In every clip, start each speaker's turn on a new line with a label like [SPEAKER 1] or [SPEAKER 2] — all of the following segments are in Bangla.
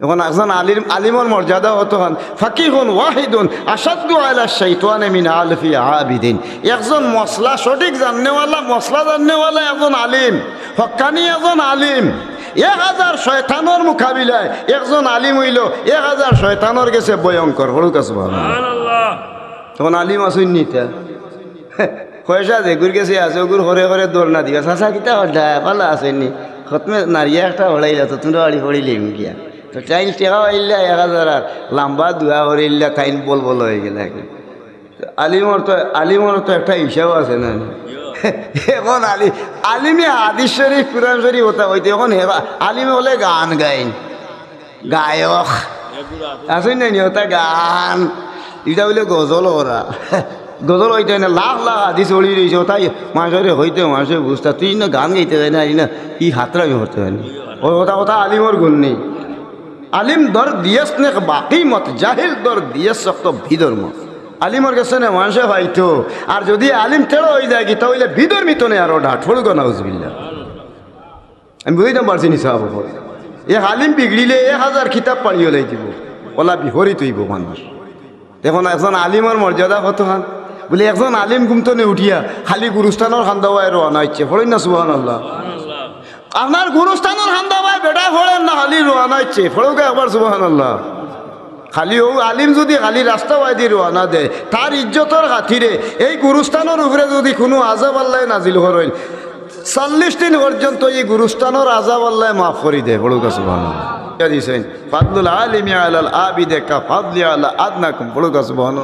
[SPEAKER 1] এখন একজন আলিম আলিমর মর্যাদা হত হন ফাকিহুন ওয়াহিদুন আসাদু আলা শাইতানে মিন আলফি আবিদিন। একজন মশলা সঠিক জাননেওয়ালা মশলা জাননেওয়ালা একজন আলিম হক্কানি একজন আলিম। এক হাজার শয়তানোর মোকাবিলায় একজন আলিম হইল এক হাজার শয়তানোর গেছে ভয়ঙ্কর হরুক আছে ভালো তখন আলিম আসুন নিতা পয়সা যে গুর গেছে আছে ওগুর হরে হরে দৌড় না দিবা চাচা কিতা হল্লা পালা আসেনি খতমে নারিয়া একটা হড়াইলা তো তুমি বাড়ি হড়িলে গিয়া তো টাইল টেকা হইলা এক হাজার আর লাম্বা দুয়া হরিল্লা টাইল বল বল হয়ে গেল আলিমর তো আলিমর তো একটা হিসাব আছে না। এখন আলি, আলিমে আদিস শরীফ, কুরআন শরীফ হতা হইতে এখন হেবা, আলিমে হলে গান গাইন। গায়ক। আসেন না ওটা গান? এটা হইলে গজল ওরা। গজল হইতে না, লাখ লাখ আদি চলি রয়েছে তাই মানুষের হইতে, মানুষের বুঝতে। তুই না গান গাইতে যায় না এই ই হাতরামি করতে হয় না ওই কথা কথা আলিমর গুণ নেই। আলিম দর দিয়েস নে, বাকি মত জাহিল দর দিয়েস শক্ত মত। আলিমর কাছে মানুষে হয়তো আর যদি আলিম তেড়ো হয়ে যায় কি, তাহলে ভিদর মিতনে আরও ঢাট ফড়ুক না উজবিল্লা আমি বুঝতে পারছি নি সাহাব এ আলিম বিগড়িলে এক হাজার কিতাব পাড়িয়ে লাই দিব, ওলা বিহরি তুইব মানুষ। দেখুন একজন আলিমর মর্যাদা কত হান বলে, একজন আলিম ঘুমতো নে উঠিয়া, খালি গুরুস্থানের খান্দাওয়ায় রওনা হচ্ছে ফড়ই না সুহান আল্লাহ আপনার গুরুস্থানের খান্দাওয়ায় বেটা ফড়েন না, খালি রওনা হচ্ছে ফড়োকে একবার সুবাহান আল্লাহ খালি ও আলিম যদি খালি রাস্তা দিয়ে রওনা দেয়, তার ইজ্জতর খাতিরে এই গুরুস্থানের উপরে যদি কোনো আজাব আল্লাহ নাজিল হরইল চল্লিশ দিন পর্যন্ত এই গুরুস্থানের আজাব আল্লাহ মাফ করি দেয় বড় কাছে ভালো দিছেন? ফাদলুল আলিমি আলাল আবিদে কা ফাদলি আলা আদনাকুম বড় কাছে ভালো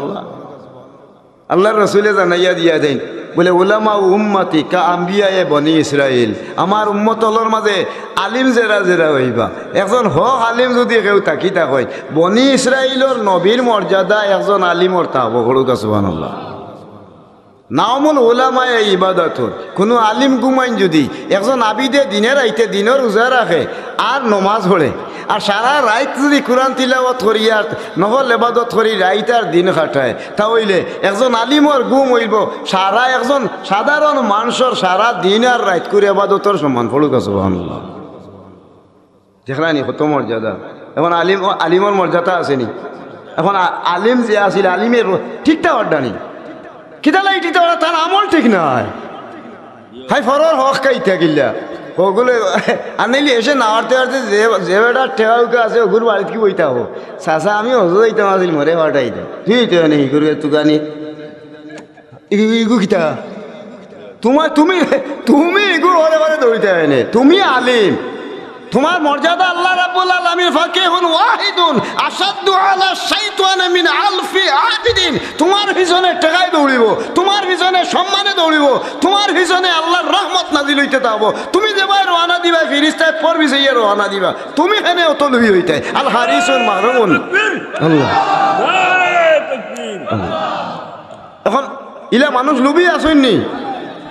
[SPEAKER 1] আল্লাহর রসুলে জানাইয়া দিয়া দেন বলে, উলামা উম্মতি কা আম্বিয়া এ বনি ইসরাইল। আমার উম্মতলর মাঝে আলিম জেরা জেরা হইবা। একজন হক আলিম যদি কেউ থাকি হয় বনি ইসরাইলর নবীর মর্যাদা একজন আলিমর তাহব হরুক সুবহানাল্লাহ। নামুল ওলামায় ইবাদত কোনো আলিম গুমাইন যদি একজন আবিদে দিনের আইতে দিনের রোজা রাখে আর নমাজ পড়ে আর সারা রাইত যদি কোরআন তিলাওয়াত করি আর নহল এবাদত করি, রাইত আর দিন খাটায় তা হইলে একজন আলিমর গুম হইব, সারা একজন সাধারণ মানুষের সারা দিন আর রাইত করে এবাদতর সম্মান ফলুক আছে সুবহানাল্লাহ দেখলানি কত মর্যাদা। এখন আলিম, আলিমর মর্যাদা আসেনি এখন আলিম যে আছিল, আলিমের ঠিকঠাক অর্ডানি কিতা লাইটি তো তার আমল ঠিক নাই। হাই, ফরর হক কাইতে গিল্লা ওগুলো আনাইলি এসে নাড়তে আড়তে যে যে বেটা ঠেয়াউকে আছে ওগুলো বাড়িতে কি বইতে হব? চাষা আমি হজো যাইতাম আসিল মরে হটাইতাম তুই তো নেই করবে তুকানি? ইগু কিতা? তোমার তুমি তুমি এগুলো হরে হরে দৌড়িতে হয় তুমি আলিম। তোমার মর্যাদা আল্লাহ রাব্বুল আলামিন ফাকিহুন ওয়াহিদুন আসাদু আলা শাইতান মিন আলফি আবিদিন তোমার পিছনে টেকাই দৌড়িব তোমার পিছনে সম্মানে দৌড়িব তোমার পিছনে আল্লাহর রহমত নাজিল হইতে তাবো তুমি যেবাই রওনা দিবা ফিরিস্তায় পর বিষয়ে রওনা দিবা তুমি হেনে অত লুবি হইতে। আল হারিসুন মাহরুন আল্লাহ। এখন ইলা মানুষ লুবি আসেননি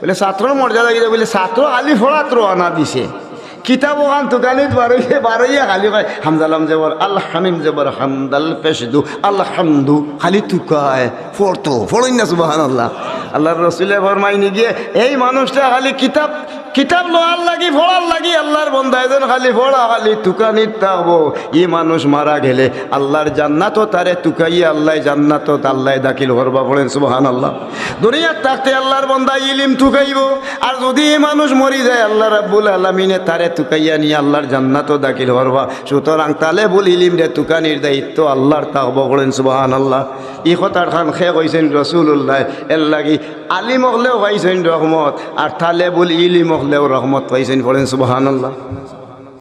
[SPEAKER 1] বলে ছাত্রর মর্যাদা গিয়ে বলে ছাত্র আলি ফোড়াত্র আনা দিছে। কিতাব ওখান তুকানিত বারো বারইয়ে খালি কয়, হামজালাম জবর আল্লাহ হামিম জবর, হামদাল পেশদু আল্লাহ হামদু খালি তুকায় ফড়তো ফড়ই না সুবাহান আল্লাহ আল্লাহর রসুলে ফরমাইনি গিয়ে, এই মানুষটা খালি কিতাব কিতাব লোহার লাগি ফোড়ার লাগি, আল্লাহর বন্ধা এজন খালি ফোড়া খালি তুকানিত থাকব ই মানুষ মারা গেলে আল্লাহর জান্নাতও তারে তুকাইয়ে আল্লাহ জান্নাতও আল্লাহ দাখিল করবা পড়েন সুবহান আল্লাহ দুনিয়ার থাকতে আল্লাহর বন্ধা ইলিম তুকাইব। আর যদি এই মানুষ মরি যায়, আল্লাহ রাব্বুল আলমিনে তারে তুকাইয়া নিয়ে আল্লাহর জান্নাতও দাখিল করবা। সুতরাং তালে বল ইলিম রে তুকানির দায়িত্ব আল্লাহর থাকব পড়েন সুবহান আল্লাহ ই কথার খান খে কইছেন রসুল্লাহ এর লাগি আলিম হলেও পাইছেন রহমত আর তালেবুল ইলিম হলেও রহমত পাইছেন পড়েন সুবহান আল্লাহ